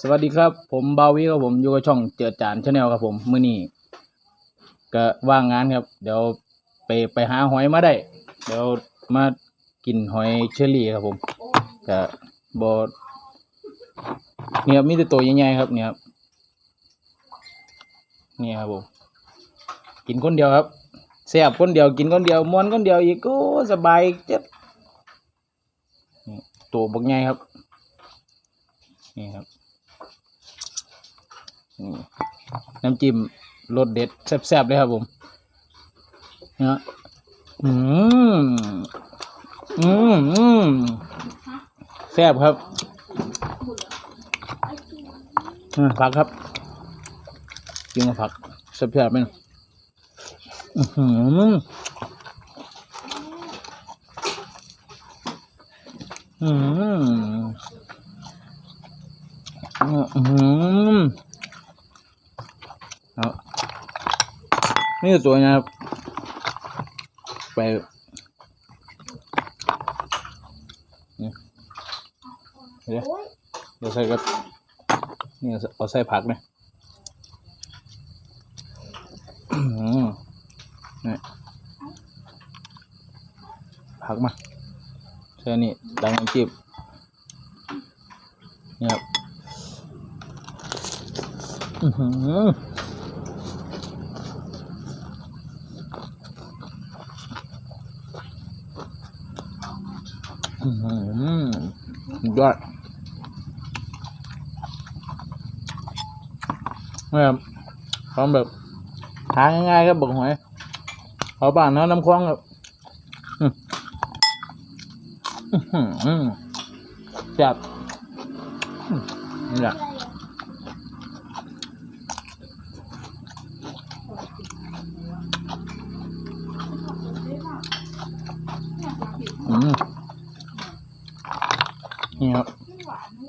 สวัสดีครับ ผมบาวิครับผมอยู่กับช่องเจิดจานชาแนลครับผมมื้อนี้ก็ว่างงานครับ เดี๋ยวไปไปหาหอยมาได้ เดี๋ยวมากินหอยเชอรี่ครับผมก็บ่เนี่ยครับมีแต่ตัวใหญ่ๆครับเนี่ยครับนี่ครับผมกินคนเดียวครับแซ่บคนเดียวกินคนเดียวมวนคนเดียวอีกโอ้สบายเจ็ดตัวบักใหญ่ครับนี่ครับ น้ำจิ้มรสเด็ดแซ่บๆเลยครับผมนะอืมอืมอืมแซ่บครับอ่าผักครับกินกับผักแซ่บๆไหมอือหืออืมอืม ครับ นี่ตัวนะครับ ไปเดี๋ยวเดี๋ยวใส่กับนี่เอาใส่ผักนะนี่ผักมาใส่นี่ดังจิ้มนี่ครับอือหือ อืมสุด ยอดนี่ครับพร้อมแบบทาง่ายๆครับบอกหอยขอบ้านนะน้ำคลองครับจับนี่แหละ นี่ครับ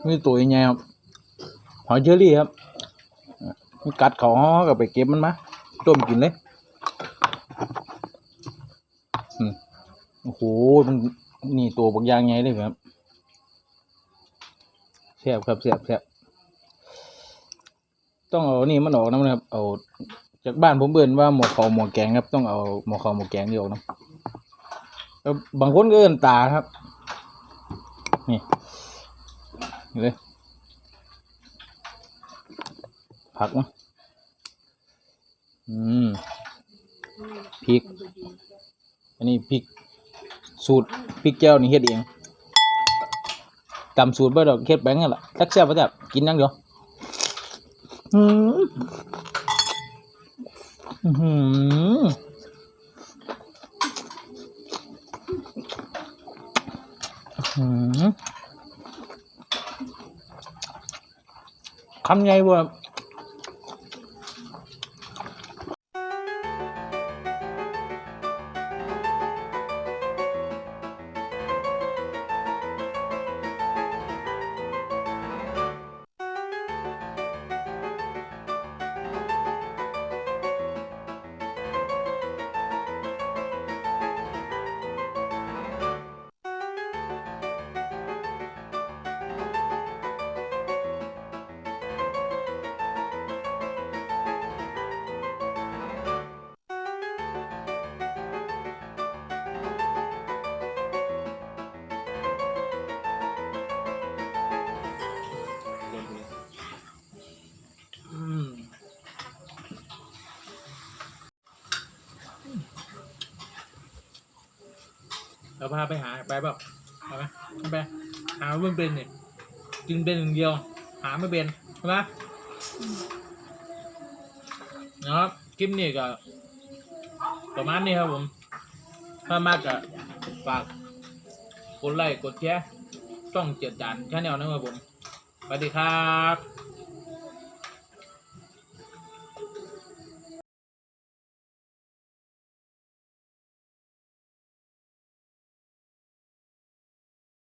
นี่ตัวยังไงครับหอยเชอรี่ครับมันกัดเขาห่อกับไปเก็บมันมาต้มกินเลยอืมโอ้โหมันนี่ตัวบางอย่างไงเลยครับแซ่บครับแซ่บแซ่บต้องเอานี่มันออกนะครับ เอาจากบ้านผมเบิ่นว่าหมอเขาหมอแกงครับต้องเอาหมอเขาหมอแกงนี่ออกนะแล้วบางคนก็เอิ้นตาครับ นี่ เลยผักมั้งอืมพริก อันนี้พริก สูตรพริกแก้วนี่เฮ็ดเองตำสูตรบ่ดอกเฮ็ดแบงนั่นล่ะจักแซ่บบ่แซ่บกินยังเดียวอืมอื้อหืออื้อหือ คำใหญ่บ่อื เราพาไปหาไปเปล่าไปไหมไปหาไม่เป็นเนี่ยกินเป็นอย่างเดียว หาไม่เป็นใช่ไหมนะครับคลิปนี้ก็ประมาณนี้ครับผมถ้ามากก็ฝากกดไลค์กดแชร์ช่องเจ็ดจานชาแนลนะครับผมสวัสดีครับ